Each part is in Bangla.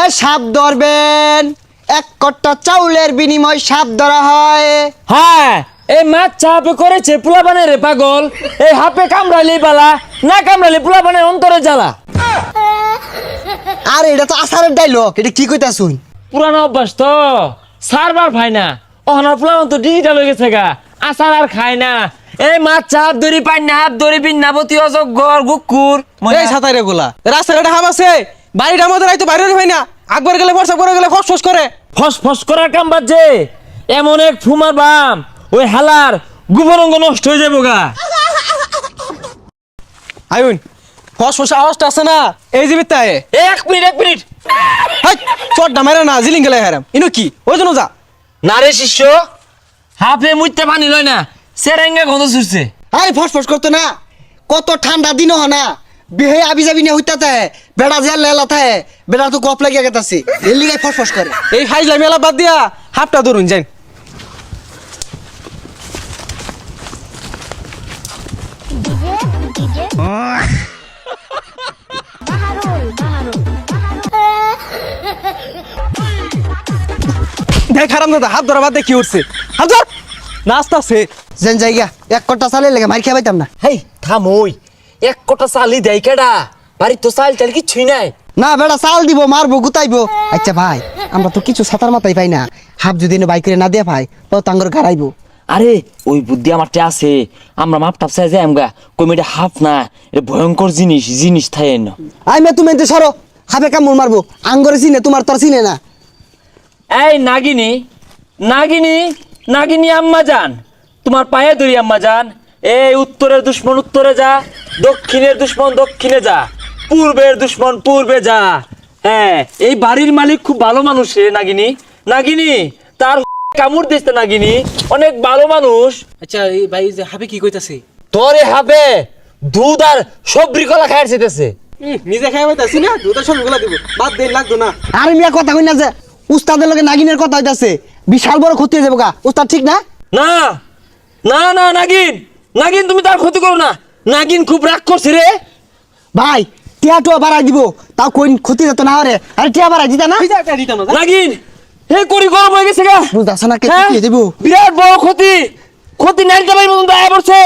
এ সাপ ধরবেন। এক কট্টা চাউলের বিনিময় সাপ ধরা হয়। হ্যাঁ এই মাছ চাপে করেছে পোলাপানের রে পাগল। এই হাপে কামড়ালি বালা না কামড়ালি পোলাপানের অন্তরে জ্বালা। আর এটা তো আসারের ডাইলগ এটা কি কইতা শুন পুরানো অভ্যাস তো সারবার ভাই না। অহনার পোলাপান তো ডিজিটাল হয়ে গেছে গা। আসার আর খায় না। এই মাছ চাপ দড়ি পাই না হাত দড়ি বিন্নাবতী অজগর গুকুর। এই সাঁতারে গোলা। রাস্তার একটা হাম আছে। বাড়িটা আমাদের হয়তো বাইরে হয় না। আকবার গেলে করে গেলে ফস ফস করে। ফস ফস করার কাম বাজছে এমন এক ফুমার বাম ওই হালার গুবরঙ্গ নষ্ট হয়ে যাব গা। আয়ুন ফস ফস আওয়াজটা আছে না? এই যে বিত্তায়। এক মিনিট এক মিনিট। হাই চটটা মেরে না জিলিং গেলে হারাম। ইনো কি? ওই জন্য যা। না রে শিষ্য হাফে মুইতে পানি লয় না। সেরেঙ্গা গন্ধ ছুটছে আরে ফসফস করতো না। কত ঠান্ডা দিন হ না। বিহে আবি যাবি না হইতা থাকে বেড়া যে লেলা থাকে বেড়া তো গপ লাগিয়া গেতাছে। এর লিগাই ফসফস করে। এই ফাইজলা মেলা বাদ দিয়া হাফটা ধরুন যাই। দেখ হারাম দাদা হাত ধরা বাদ দিয়ে কি উঠছে। হাত ধর। নাস্তা আছে। যেন জায়গা এক কট্টা চালে লেগে মার খেয়ে পাইতাম না। হেই থামই এক কোটা চালি দেয় কেডা? বাড়ির তো চাল টাল কিচ্ছুই নাই। না বেড়া চাল দিব মারবো গুতাইবো। আচ্ছা ভাই আমরা তো কিছু সাতার মাথায় পাই না। হাফ যদি এনে বাইক করে না দিয়ে পাই তো তাঙ্গর গাড়াইবো। আরে ওই বুদ্ধি আমারটা আছে। আমরা মাপ টাপ চাই যাই আমগা। কমিটা হাফ না এটা ভয়ঙ্কর জিনিস জিনিস থাকে না আই মে তুমি এতে সরো। হাফে কামড় মারবো। আঙ্গরে চিনে তোমার তোর চিনে না। এই নাগিনী নাগিনী। নাগিনী আম্মা যান তোমার পায়ে ধরি আম্মা যান। এই উত্তরের দুশ্মন উত্তরে যা দক্ষিণের দুশ্মন দক্ষিণে যা পূর্বের দুশ্মন পূর্বে যা। হ্যাঁ এই বাড়ির মালিক খুব ভালো মানুষ রে নাগিনী। নাগিনী তার কামড় দিচ্ছে নাগিনী অনেক ভালো মানুষ। আচ্ছা এই ভাই যে হাবে কি কইতাছে? তোরে হাবে দুধ আর সবরি কলা খাইছে নিজে খাই পাইতাছি না? দুটা সবগুলা দিব বাদ দেই লাগতো না। আর মিয়া কথা কই না যে উস্তাদের লগে নাগিনের কথা হইতাছে। বিশাল বড় ক্ষতি হয়ে যাব গা। উস্তাদ ঠিক না? না। না না নাগিন। নাগিন তুমি তার ক্ষতি করো না। নাগিন খুব রাগ করছে রে। ভাই টিয়া টুয়া বাড়াই দিব। তাও কই ক্ষতি যেত না হরে আরে টিয়া বাড়াই দিতা না? নাগিন হে করি গরম হয়ে গেছে গা। বুঝতেছ না কে হ্যাঁ? ক্ষতি দিব বিরাট বড় ক্ষতি। ক্ষতি নাইতে পারি মতন দায় পড়ছে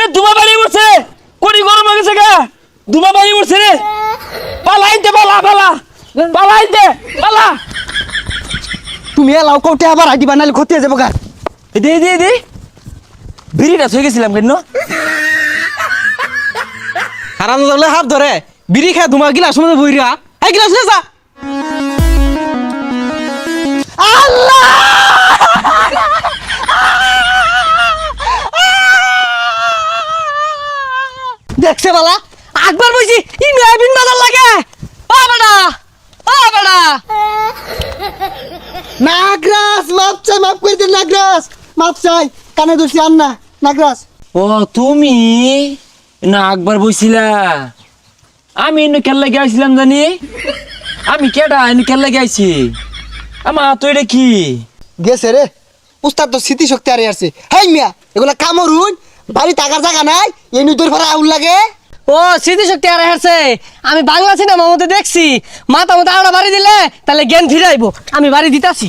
এ দুমা বাড়ি পড়ছে। করি গরম হয়ে গেছে গা। দুমা বাড়ি পড়ছে রে। পালাইতে পালা পালা। পালাইতে পালা। তুমি এলাও বাড়াই দিবা নাহলে ক্ষতি হয়ে যাব গা। দে দে দে। বিড়িটা থয়ে গেছিলাম কেন? হারাম দাদা হাত ধরে। বিড়ি খায় ধুমা গিলাস মধ্যে বইরা এই গিলাস লে যা। দেখছে বালা, আকবার বইছি ই নয়াবিন বাজার লাগে ও বেটা ও বেটা নাগরাস মাপ চাই মাপ করে দিন নাগরাস মাপ চাই। কানে দোষী আন না নাগরাস ও তুমি? না একবার বইছিলা। আমি এনে কেল্লা গেছিলাম জানি? আমি কেডা এনে কেল্লা গেছি আমা তো এটা কি? গেছে রে। উস্তাদ তো স্মৃতি শক্তি আরে আসছে। হাই মিয়া এগুলা কামরুন বাড়ি টাকার জায়গা নাই এই নুদর ভাড়া আউল লাগে? ও স্মৃতিশক্তি আর হেরছে আমি বাংলা সিনেমা মধ্যে দেখছি। মাথা মতো আড়া বাড়ি দিলে তাহলে জ্ঞান ফিরাইবো আমি বাড়ি দিতাছি।